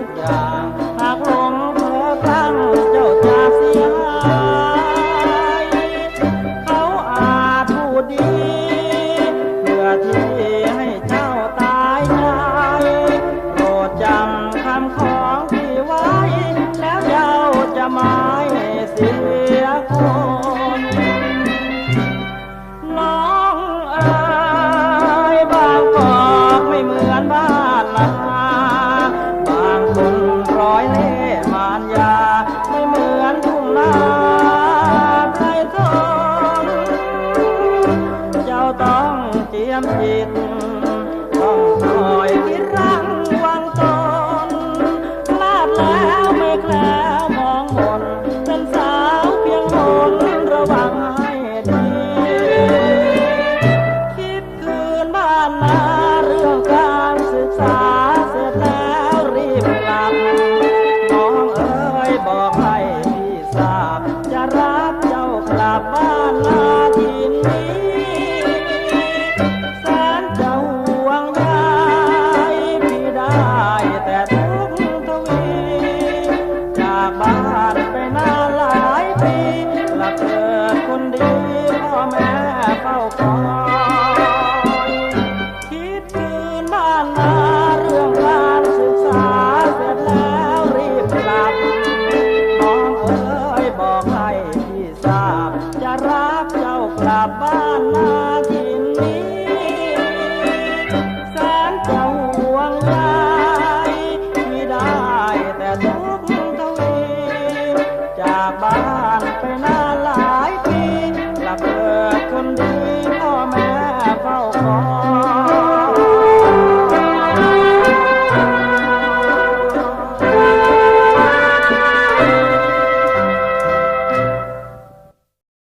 อางหลงเธอตั้งเจ้าจะเสียเขาอาจพูดดีเพื่อที่ให้เจ้าตายใจโปรดจำคำของที่ไว้ แล้วเจ้าจะไม่เสียคน มจิตต้องคอยคิดรังวังตนพลาดแล้วไม่แคล้วมองมนเป็นสาวเพียงหนระวังให้ดี คิดคืนบ้านนาเรื่องการศึกษา คนดีพ่อแม่เฝ้าคอยคิดคืนบ้านนาเรื่องการศึกษาเสร็จแล้วรีบกลับน้องเอ๋ยบอกให้พี่ทราบ จะรับเจ้ากลับบ้านนาทินนี้แสนจะห่วงใยไม่ได้แต่ทุกทวีจากบ้า